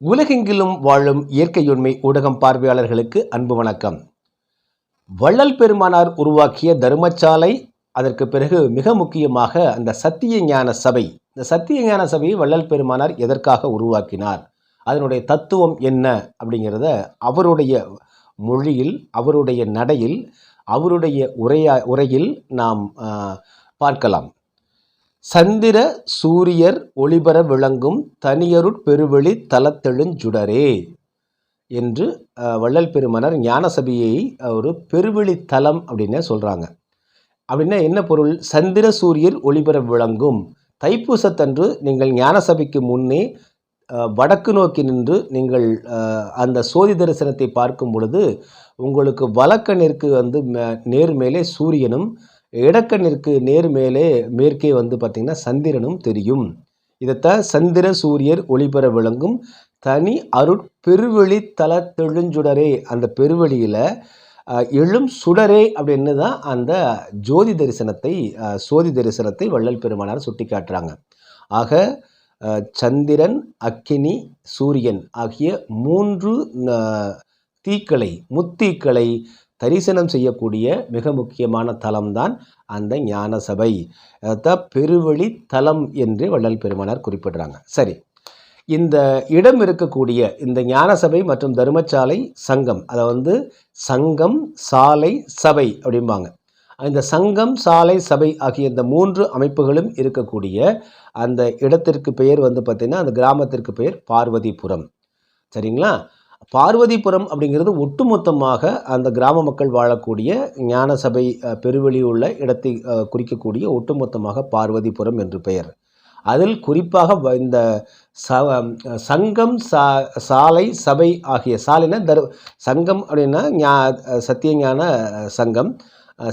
உலகெங்கிலும் வாழும் இயற்கையுண்மை ஊடகம் பார்வையாளர்களுக்கு அன்பு வணக்கம். வள்ளல் பெருமானார் உருவாக்கிய தர்மசாலை அதற்கு பிறகு மிக முக்கியமாக அந்த சத்திய ஞான சபை. இந்த சத்திய ஞான சபையை வள்ளல் பெருமானார் எதற்காக உருவாக்கினார்? அதனுடைய தத்துவம் என்ன அப்படிங்கிறத அவருடைய மொழியில் அவருடைய நடையில் அவருடைய உரையா உரையில் நாம் பார்க்கலாம். சந்திர சூரியர் ஒளிபர விளங்கும் தனியருட் பெருவெளி தலத்தெழுஞ்சுடரே என்று வள்ளல் பெருமனர் ஞானசபையை ஒரு பெருவெளி தலம் அப்படின்னு சொல்கிறாங்க அப்படின்னா என்ன பொருள்? சந்திர சூரியர் ஒளிபர விளங்கும் தைப்பூசத்தன்று நீங்கள் ஞானசபைக்கு முன்னே வடக்கு நோக்கி நின்று நீங்கள் அந்த சோதி தரிசனத்தை பார்க்கும் பொழுது உங்களுக்கு வழக்கணிற்கு வந்து மே- நேர் மேலே சூரியனும் இடக்கண்ணிற்கு நேர் மேலே மேற்கே வந்து பார்த்திங்கன்னா சந்திரனும் தெரியும். இதைத்தான் சந்திர சூரியர் ஒளிபெற விளங்கும். தனி அருட்பெருவெளி தல தெழுஞ்சுடரே. அந்த பெருவெளியில் எழும் சுடரே அப்படின்னு தான் அந்த ஜோதி தரிசனத்தை சோதி தரிசனத்தை வள்ளல் பெருமானார் சுட்டி காட்டுறாங்க ஆக சந்திரன் அக்கினி சூரியன் ஆகிய மூன்று தீக்களை முத்தீக்களை தரிசனம் செய்யக்கூடிய மிக முக்கியமான தலம்தான் அந்த ஞான சபை அதான் பெருவழி தலம் என்று வள்ளல் பெருமானார் குறிப்பிடுறாங்க. சரி. இந்த இடம் இருக்கக்கூடிய இந்த ஞான சபை மற்றும் தர்மசாலை சங்கம் அதை வந்து சங்கம் சாலை சபை அப்படிம்பாங்க. இந்த சங்கம் சாலை சபை ஆகிய இந்த மூன்று அமைப்புகளும் இருக்கக்கூடிய அந்த இடத்திற்கு பெயர் வந்து பார்த்திங்கன்னா அந்த கிராமத்திற்கு பெயர் பார்வதிபுரம். சரிங்களா? பார்வதிபுரம் அப்படிங்கிறது ஒட்டுமொத்தமாக அந்த கிராம மக்கள் வாழக்கூடிய ஞான சபை பெருவெளி உள்ள இடத்தை குறிக்கக்கூடிய ஒட்டுமொத்தமாக பார்வதிபுரம் என்று பெயர். அதில் குறிப்பாக வ- இந்த ச சங்கம் சா சாலை சபை ஆகிய சாலைனா தர் சங்கம் அப்படின்னா ஞா சத்தியஞான சங்கம்.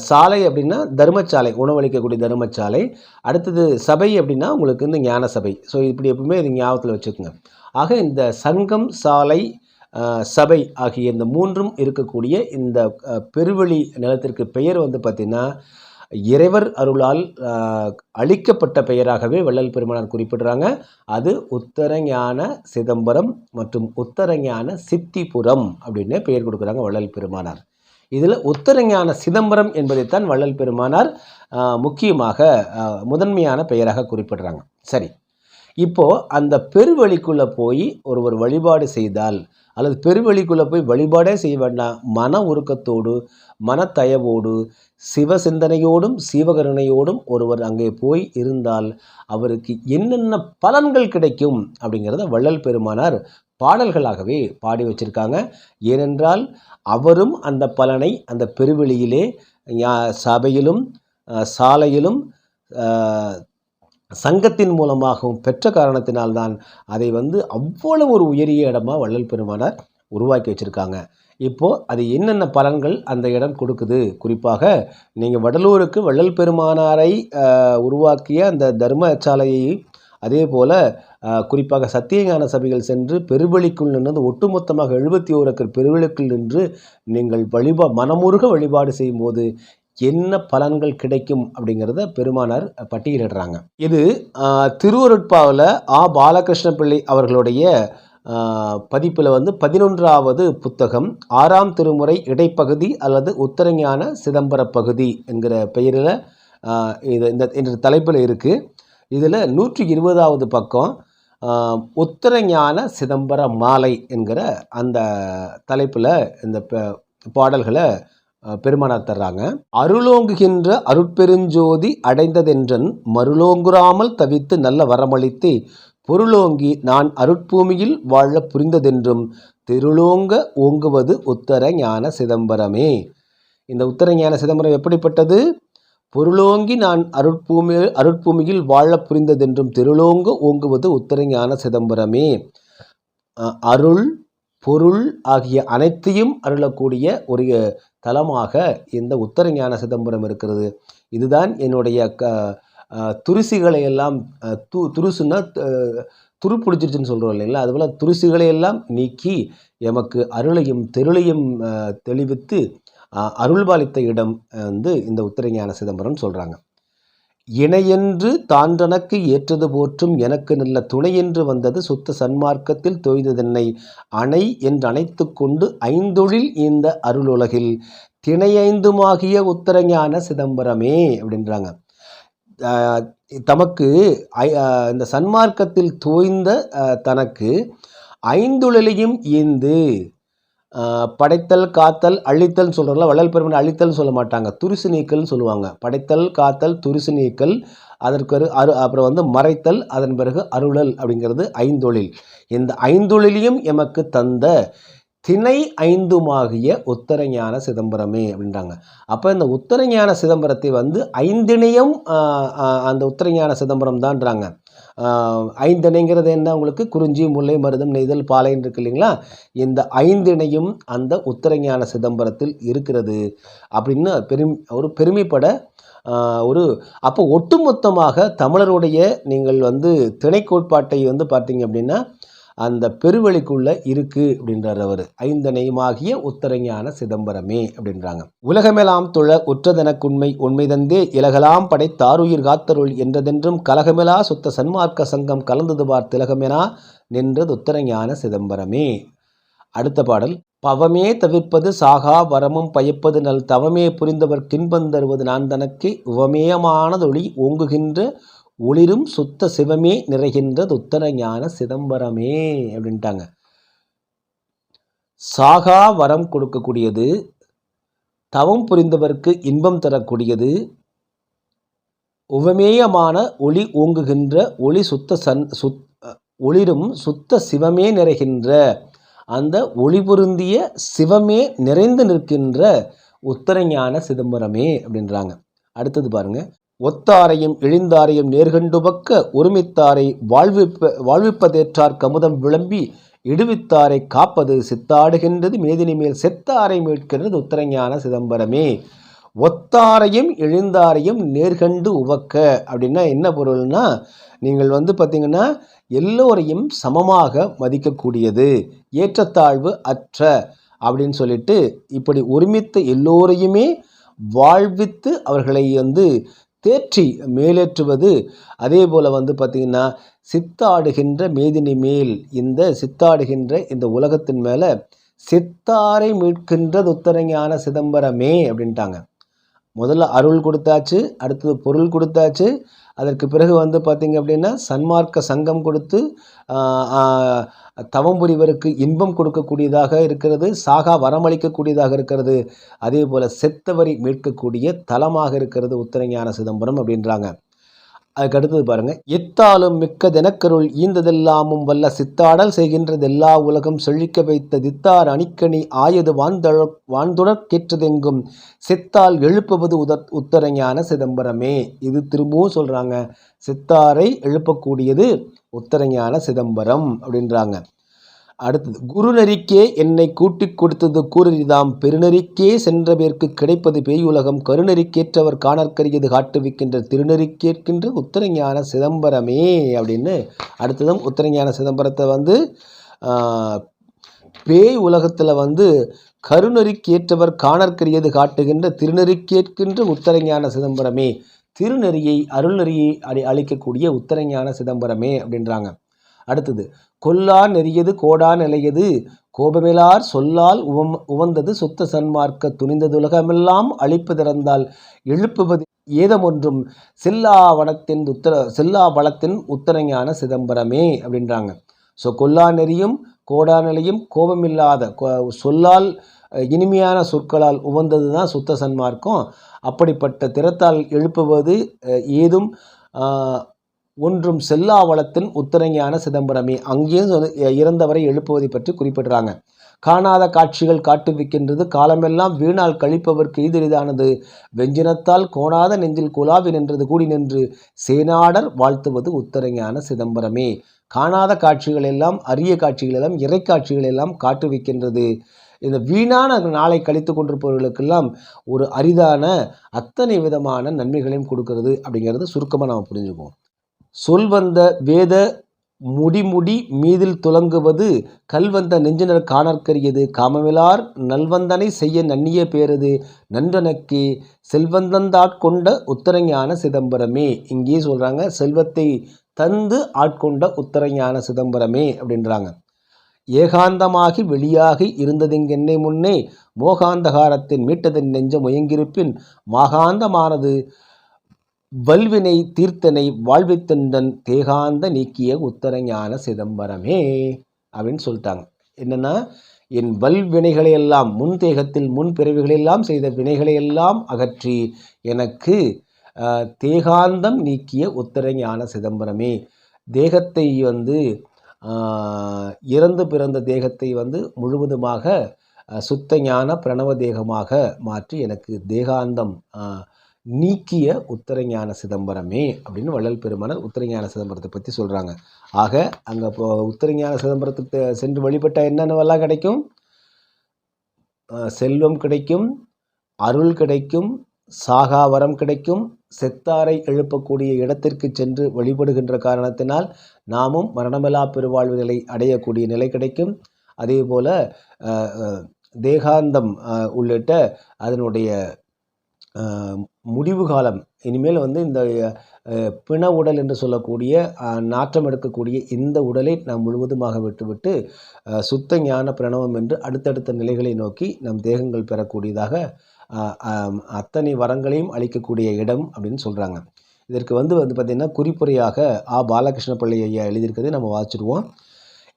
சாலை அப்படின்னா தர்மச்சாலை உணவளிக்கக்கூடிய தர்மச்சாலை அடுத்தது சபை அப்படின்னா உங்களுக்கு இந்த ஞான சபை ஸோ இப்படி எப்பவுமே இது ஞாபகத்தில் வச்சுக்கோங்க. ஆக இந்த சங்கம் சாலை சபை ஆகிய இந்த மூன்றும் இருக்கக்கூடிய இந்த பெருவெளி நிலத்திற்கு பெயர் வந்து பார்த்திங்கன்னா இறைவர் அருளால் அளிக்கப்பட்ட பெயராகவே வள்ளல் பெருமானார் குறிப்பிடுறாங்க. அது உத்தரஞான சிதம்பரம் மற்றும் உத்தரஞான சித்திபுரம் அப்படின்னு பெயர் கொடுக்குறாங்க வள்ளல் பெருமானார். இதில் உத்தரஞான சிதம்பரம் என்பதைத்தான் வள்ளல் பெருமானார் முக்கியமாக முதன்மையான பெயராக குறிப்பிடுறாங்க. சரி. இப்போ அந்த பெருவழிக்குள்ளே போய் ஒருவர் வழிபாடு செய்தால் அல்லது பெருவழிக்குள்ளே போய் வழிபாடே செய்ய வேண்டாம். மன உருக்கத்தோடு மனத்தயவோடு சிவ சிந்தனையோடும் சீவகருணையோடும் ஒருவர் அங்கே போய் இருந்தால் அவருக்கு என்னென்ன பலன்கள் கிடைக்கும் அப்படிங்கிறத வள்ளல் பெருமானார் பாடல்களாகவே பாடி வச்சிருக்காங்க. ஏனென்றால் அவரும் அந்த பலனை அந்த பெருவெளியிலே சபையிலும் சாலையிலும் சங்கத்தின் மூலமாகவும் பெற்ற காரணத்தினால்தான் அதை வந்து அவ்வளவு ஒரு உயரிய இடமாக வள்ளல் பெருமானார் உருவாக்கி வச்சுருக்காங்க. இப்போது அது என்னென்ன பலன்கள் அந்த இடம் கொடுக்குது? குறிப்பாக நீங்கள் வடலூருக்கு வள்ளல் பெருமானாரை உருவாக்கிய அந்த தர்மசாலையை அதே போல் குறிப்பாக சத்தியஞான சபைகள் சென்று பெருவெளிக்குள் நின்று ஒட்டுமொத்தமாக எழுபத்தி ஓரு பெருவெளிக்குள் நின்று நீங்கள் வழிபா மனமுருக வழிபாடு செய்யும்போது என்ன பலன்கள் கிடைக்கும் அப்படிங்கிறத பெருமானார் பட்டியலிடுறாங்க. இது திருவருட்பாவில் ஆ பாலகிருஷ்ண பிள்ளை அவர்களுடைய பதிப்பில் வந்து பதினொன்றாவது புத்தகம் ஆறாம் திருமுறை இடைப்பகுதி அல்லது உத்தரஞான சிதம்பர பகுதி என்கிற பெயரில் இது இந்த என்ற தலைப்பில் இருக்குது இதில் நூற்றி இருபதாவது பக்கம் உத்தரஞான சிதம்பர மாலை என்கிற அந்த தலைப்பில் இந்த ப- பாடல்களை பெருமானார் தர்றாங்க. அருளோங்குகின்ற அருட்பெருஞ்சோதி அடைந்ததென்றன் மருளோங்குறாமல் தவித்து நல்ல வரமளித்து பொருளோங்கி நான் அருட்பூமியில் வாழ புரிந்ததென்றும் திருளோங்க ஓங்குவது உத்தர ஞான சிதம்பரமே. இந்த உத்தர ஞான சிதம்பரம் எப்படிப்பட்டது? பொருளோங்கி நான் அருட்பூமி அருட்பூமியில் வாழ புரிந்ததென்றும் திருளோங்க ஓங்குவது உத்தர ஞான சிதம்பரமே. அருள் பொருள் ஆகிய அனைத்தையும் அருளக்கூடிய ஒரு தலமாக இந்த உத்தரஞான சிதம்பரம் இருக்கிறது. இதுதான் என்னுடைய க துருசிகளை எல்லாம் து துருசுன்னா துரு பிடிச்சிருச்சுன்னு சொல்கிறோம் இல்லைங்களா? அதுபோல் துருசிகளை எல்லாம் நீக்கி எமக்கு அருளையும் தெருளையும் தெளிவித்து அருள்பாலித்த இடம் வந்து இந்த உத்தரஞான சிதம்பரம் சொல்கிறாங்க இணையென்று தான்றனக்கு ஏற்றது போற்றும் எனக்கு நல்ல துணையென்று வந்தது சுத்த சன்மார்க்கத்தில் தொய்ததென்னை அணை என்று அணைத்து கொண்டு ஐந்தொழில் இந்த அருளுலகில். திணையைந்துமாகிய உத்தரஞான சிதம்பரமே அப்படின்றாங்க. தமக்கு ஐ- இந்த சன்மார்க்கத்தில் தோய்ந்த தனக்கு ஐந்துழலையும் ஈந்து படைத்தல் காத்தல் அழித்தல் சொல்கிறோம்ல வள்ளல் பெருமன் அழித்தல் சொல்ல மாட்டாங்க. துரிசு நீக்கல்னு சொல்லுவாங்க. படைத்தல் காத்தல் துரிசு நீக்கல் அதற்கு அரு அப்புறம் வந்து மறைத்தல் அதன் பிறகு அருளல் அப்படிங்கிறது ஐந்தொழில். இந்த ஐந்தொழிலையும் எமக்கு தந்த திணை ஐந்துமாகிய உத்தரஞான சிதம்பரமே அப்படின்றாங்க. அப்போ இந்த உத்தரஞான சிதம்பரத்தை வந்து ஐந்திணையும் அந்த உத்தரஞான சிதம்பரம் தான்றாங்க. ஐந்தணைங்கிறது என்ன? உங்களுக்கு குறிஞ்சி முல்லை மருதம் நெய்தல் பாலைன்னு இருக்கு இல்லைங்களா? இந்த ஐந்திணையும் அந்த உத்தரஞான சிதம்பரத்தில் இருக்கிறது அப்படின்னு பெரும் ஒரு பெருமைப்பட ஒரு அப்போ ஒட்டுமொத்தமாக தமிழருடைய நீங்கள் வந்து திணை கோட்பாட்டை வந்து பார்த்தீங்க அப்படின்னா அந்த பெருவெளிக்குள்ளே இருக்கு அப்படின்றார் அவர். ஐந்தனையுமாகிய உத்தரஞான சிதம்பரமே அப்படின்றாங்க. உலகமெலாம் துழ உற்றதெனக்குண்மை உண்மை தந்தே இலகலாம் படைத்தாருயிர் காத்தருள் என்றதென்றும் கலகமெலா சுத்த சன்மார்க்க சங்கம் கலந்தது பார் திலகமெனா நின்றது உத்தரஞான சிதம்பரமே. அடுத்த பாடல். பவமே தவிர்ப்பது சாகா வரமும் பயப்பது நல் தவமே புரிந்தவர் கின்பந்தருவது நான் தனக்கு உவமேயமானதொளி ஓங்குகின்ற ஒளிரும் சுத்த சிவமே நிறைகின்றது உத்தர ஞான சிதம்பரமே அப்படின்ட்டாங்க. சாகா வரம் கொடுக்கக்கூடியது தவம் புரிந்தவர்க்கு இன்பம் தரக்கூடியது உவமேயமான ஒளி ஓங்குகின்ற ஒளி சுத்த சன் சுத் ஒளிரும் சுத்த சிவமே நிறைகின்ற அந்த ஒளி பொருந்திய சிவமே நிறைந்து நிற்கின்ற உத்தரஞான சிதம்பரமே அப்படின்றாங்க. அடுத்தது பாருங்கள் ஒத்தாரையும் இழிந்தாரையும் நேர்கண்டுபக்க ஒருமித்தாரை வாழ்விப்ப வாழ்விப்பதேற்றார் கமுதம் விளம்பி இடுவித்தாரை காப்பது சித்தாடுகின்றது மேதினி மேல் செத்தாரை மீட்கின்றது உத்தரஞான சிதம்பரமே. ஒத்தாரையும் எழுந்தாரையும் நேர்கண்டு உவக்க அப்படின்னா என்ன பொருள்னா நீங்கள் வந்து பார்த்தீங்கன்னா எல்லோரையும் சமமாக மதிக்கக்கூடியது ஏற்றத்தாழ்வு அற்ற அப்படின்னு சொல்லிட்டு இப்படி ஒருமித்த எல்லோரையுமே வாழ்வித்து அவர்களை வந்து தேற்றி மேலேற்றுவது. அதே போல் வந்து பார்த்திங்கன்னா சித்தாடுகின்ற மேதினி மேல் இந்த சித்தாடுகின்ற இந்த உலகத்தின் மேலே சித்தாரை மீட்கின்றது உத்தரஞான சிதம்பரமே அப்படின்ட்டாங்க. முதல்ல அருள் கொடுத்தாச்சு அடுத்தது பொருள் கொடுத்தாச்சு. அதற்கு பிறகு வந்து பார்த்திங்க அப்படின்னா சன்மார்க்க சங்கம் கொடுத்து தவம் புரிவருக்கு இன்பம் கொடுக்கக்கூடியதாக இருக்கிறது சாகா வரமளிக்கக்கூடியதாக இருக்கிறது. அதே போல் செத்தவரி மீட்கக்கூடிய தலமாக இருக்கிறது உத்தரஞான சிதம்பரம் அப்படின்றாங்க. அதுக்கு அடுத்தது பாருங்க. எத்தாலும் மிக்க தினக்கருள் ஈந்ததெல்லாமும் வல்ல சித்தாடல் செய்கின்றதெல்லா உலகம் செழிக்க வைத்த தித்தார் அணிக்கணி ஆயது வான்தழ வான்துடர் கேற்றதெங்கும் சித்தால் எழுப்புவது உத உத்தரஞான சிதம்பரமே. இது திரும்பவும் சொல்றாங்க. சித்தாரை எழுப்பக்கூடியது உத்தரஞான சிதம்பரம் அப்படின்றாங்க. அடுத்தது குருநெறிக்கே என்னை கூட்டிக் கொடுத்தது கூறறிதாம். பெருநெறிக்கே சென்ற கிடைப்பது பேயுலகம். கருநெறிக்கேற்றவர் காணற்கரியது காட்டுவிக்கின்ற திருநெறிக்கேற்கின்ற உத்தரஞான சிதம்பரமே அப்படின்னு. அடுத்ததும் உத்தரஞான சிதம்பரத்தை வந்து பேய் உலகத்தில் வந்து கருநெறிக்கேற்றவர் காணற்கரியது காட்டுகின்ற திருநெறிக்கேற்கின்ற உத்தரஞான சிதம்பரமே. திருநெறியை அருள்நெறியை அடி அளிக்கக்கூடிய உத்தரஞான சிதம்பரமே அப்படின்றாங்க. அடுத்தது கொல்லா நெறியது கோடா நிலையது. கோபமிலார் சொல்லால் உவம் உவந்தது சுத்த சன்மார்க்க துணிந்ததுலகமெல்லாம் அழிப்பதிறந்தால் எழுப்புவது ஏதமொன்றும். செல்லா வனத்தின் உத்தர செல்லா வளத்தின் உத்தரஞான சிதம்பரமே அப்படின்றாங்க. ஸோ கொல்லா நெறியும் கோடா நிலையும் கோபமில்லாத சொல்லால் இனிமையான சொற்களால் உவந்தது தான் சுத்த சன்மார்க்கம். அப்படிப்பட்ட திறத்தால் எழுப்புவது ஏதும் ஒன்றும் செல்லா வளத்தின் உத்தரஞான சிதம்பரமே. அங்கேயும் இறந்தவரை எழுப்புவதை பற்றி குறிப்பிடுறாங்க. காணாத காட்சிகள் காட்டுவிக்கின்றது. காலமெல்லாம் வீணால் கழிப்பவர்க்கு எதிரிதானது வெஞ்சினத்தால் கோணாத நெஞ்சில் குலாவி நின்றது. கூடி நின்று சேனாடர் வாழ்த்துவது உத்தரஞான சிதம்பரமே. காணாத காட்சிகள் எல்லாம் அரிய காட்சிகள் எல்லாம் இறைக்காட்சிகள் எல்லாம் காட்டுவிக்கின்றது. இந்த வீணான நாளை கழித்து கொண்டிருப்பவர்களுக்கெல்லாம் ஒரு அரிதான அத்தனை விதமான நன்மைகளையும் கொடுக்கறது அப்படிங்கிறது சுருக்கமாக நம்ம புரிஞ்சுக்குவோம். சொல் வந்த வேத முடிமுடி மீதில் துலங்குவது கல்வந்த நெஞ்சினர் காணற்கரியது காமமிலார் நல்வந்தனை செய்ய நன்னிய பேரது நன்றனக்கு செல்வந்தந்தாட்கொண்ட உத்தரஞான சிதம்பரமே. இங்கேயே சொல்கிறாங்க செல்வத்தை தந்து ஆட்கொண்ட உத்தரஞான சிதம்பரமே அப்படின்றாங்க. ஏகாந்தமாகி வெளியாகி இருந்ததிங்கென்னை முன்னே மோகாந்தகாரத்தின் மீட்டதன் நெஞ்ச முயங்கிருப்பின் மாகாந்தமானது வல்வினை தீர்த்தனை வாழ்வித்தந்தன் தேகாந்த நீக்கிய உத்தரஞான சிதம்பரமே அப்படின்னு சொல்லிட்டாங்க. என்னன்னா என் வல்வினைகளை எல்லாம் முன் தேகத்தில் முன் பிறவிகளெல்லாம் செய்த வினைகளை எல்லாம் அகற்றி எனக்கு தேகாந்தம் நீக்கிய உத்தரஞான சிதம்பரமே. தேகத்தை வந்து இறந்து பிறந்த தேகத்தை வந்து முழுவதுமாக சுத்த ஞான பிரணவ தேகமாக மாற்றி எனக்கு தேகாந்தம் ஆஹ், நீக்கிய உத்தரஞான சிதம்பரமே அப்படின்னு வள்ளல் பெருமானர் உத்தரஞான சிதம்பரத்தை பற்றி சொல்கிறாங்க ஆக அங்கே இப்போ உத்தரஞான சிதம்பரத்துக்கு சென்று வழிபட்டால் என்னென்னவெல்லாம் கிடைக்கும்? செல்வம் கிடைக்கும் அருள் கிடைக்கும் சாகாவரம் கிடைக்கும் செத்தாரை எழுப்பக்கூடிய இடத்திற்கு சென்று வழிபடுகின்ற காரணத்தினால் நாமும் மரணமில்லா பெருவாழ்வு நிலை அடையக்கூடிய நிலை கிடைக்கும். அதே போல் தேகாந்தம் உள்ளிட்ட அதனுடைய முடிவு காலம் இனிமேல் வந்து இந்த பிண உடல் என்று சொல்லக்கூடிய நாற்றம் எடுக்கக்கூடிய இந்த உடலை நாம் முழுவதுமாக விட்டுவிட்டு சுத்த ஞான பிரணவம் என்று அடுத்தடுத்த நிலைகளை நோக்கி நம் தேகங்கள் பெறக்கூடியதாக அத்தனை வரங்களையும் அளிக்கக்கூடிய இடம் அப்படின்னு சொல்கிறாங்க இதற்கு வந்து வந்து பார்த்திங்கன்னா குறிப்புரையாக ஆ. பாலகிருஷ்ண பிள்ளை ஐயா எழுதியிருக்கதை நம்ம வாசிடுவோம்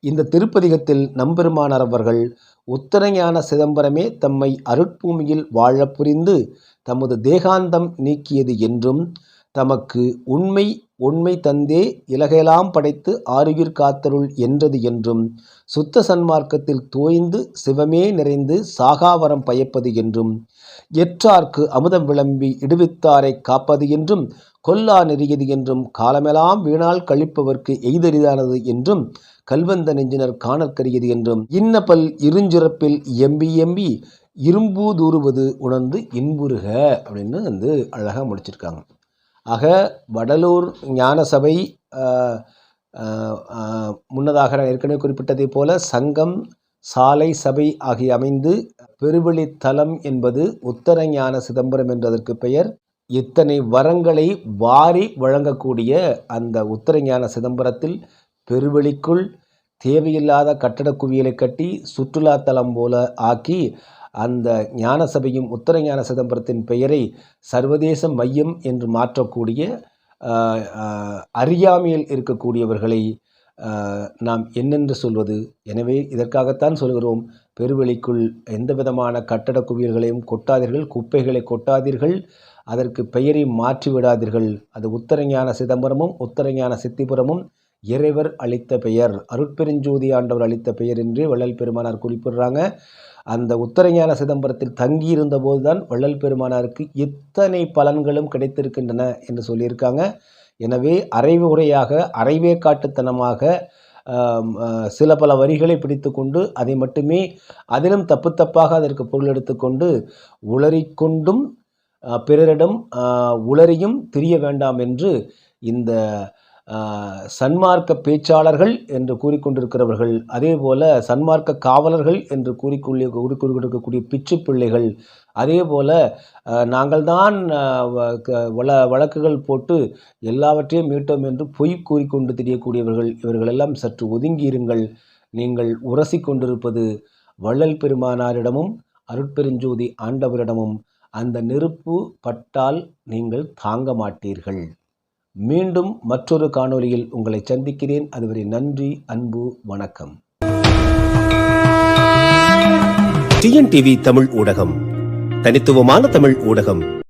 இந்த திருப்பதிகத்தில் நம்பெருமானார் அவர்கள் உத்தரஞான சிதம்பரமே தம்மை அருட்பூமியில் வாழ புரிந்து தமது தேகாந்தம் நீக்கியது என்றும் தமக்கு உண்மை உண்மை தந்தே இலகையெல்லாம் படைத்து ஆருயிர் காத்தருள் என்றது என்றும் சுத்த சன்மார்க்கத்தில் தோய்ந்து சிவமே நிறைந்து சாகாவரம் பயப்பது என்றும் எற்றார்க்கு அமுதம் விளம்பி இடுவித்தாரை காப்பது என்றும் கொல்லா நெறியது என்றும் காலமெல்லாம் வீணால் கழிப்பவர்க்கு எய்தரிதானது என்றும் கல்வந்த நெஞ்சினர் காணற்கரியது என்றும் இன்னப்பல் இருஞ்சிறப்பில் எம்பி எம்பி இரும்பூதூறுவது உணர்ந்து இன்புறுக அப்படின்னு வந்து அழகாக முடிச்சிருக்காங்க. ஆக வடலூர் ஞான சபை முன்னதாக நான் ஏற்கனவே குறிப்பிட்டதைப் போல சங்கம் சாலை சபை ஆகிய அமைந்து பெருவெளித்தலம் என்பது உத்தர ஞான சிதம்பரம் என்றதற்கு பெயர். இத்தனை வரங்களை வாரி வழங்கக்கூடிய அந்த உத்தரஞான சிதம்பரத்தில் பெருவெளிக்குள் தேவையில்லாத கட்டடக் குவியலை கட்டி சுற்றுலாத்தலம் போல ஆக்கி அந்த ஞான சபையும் உத்தரஞான சிதம்பரத்தின் பெயரை சர்வதேச மையம் என்று மாற்றக்கூடிய அறியாமையில் இருக்கக்கூடியவர்களை நாம் என்னென்று சொல்வது? எனவே இதற்காகத்தான் சொல்கிறோம் பெருவெளிக்குள் எந்த விதமான கட்டட குவியல்களையும் கொட்டாதீர்கள் குப்பைகளை கொட்டாதீர்கள் அதற்கு பெயரை மாற்றி விடாதீர்கள். அது உத்தரஞான சிதம்பரமும் உத்தரஞான சித்திபுரமும் இறைவர் அளித்த பெயர். அருட்பெருஞ்சோதி ஆண்டவர் அளித்த பெயர் என்றே வள்ளல் பெருமானார் குறிப்பிடுறாங்க. அந்த உத்தரஞான சிதம்பரத்தில் தங்கியிருந்த போதுதான் வள்ளல் பெருமானாருக்கு இத்தனை பலன்களும் கிடைத்திருக்கின்றன என்று சொல்லியிருக்காங்க. எனவே அரைவு உரையாக அரைவே காட்டுத்தனமாக சில பல வரிகளை பிடித்துக்கொண்டு அதை மட்டுமே அதிலும் தப்பு தப்பாக அதற்கு பொருள் எடுத்துக்கொண்டு உளறிக்கொண்டும் பிறரிடம் உளறியும் திரிய வேண்டாம் என்று இந்த சன்மார்க்க பேச்சாளர்கள் என்று கூறிக்கொண்டிருக்கிறவர்கள் அதே போல சன்மார்க்க காவலர்கள் என்று கூறிக்கொள்ள கூறிக்கொண்டிருக்கக்கூடிய பிச்சு பிள்ளைகள் அதே போல் நாங்கள் தான் வழக்குகள் போட்டு எல்லாவற்றையும் மீட்டோம் என்று பொய் கூறிக்கொண்டு தெரியக்கூடியவர்கள் இவர்களெல்லாம் சற்று ஒதுங்கியிருங்கள். நீங்கள் உரசி கொண்டிருப்பது வள்ளல் பெருமானாரிடமும் அருட்பெருஞ்சோதி ஆண்டவரிடமும் அந்த நெருப்பு பட்டால் நீங்கள் தாங்க மாட்டீர்கள். மீண்டும் மற்றொரு காணொலியில் உங்களை சந்திக்கிறேன். அதுவரை நன்றி அன்பு வணக்கம். டிஎன்டிவி தமிழ் ஊடகம். தனித்துவமான தமிழ் ஊடகம்.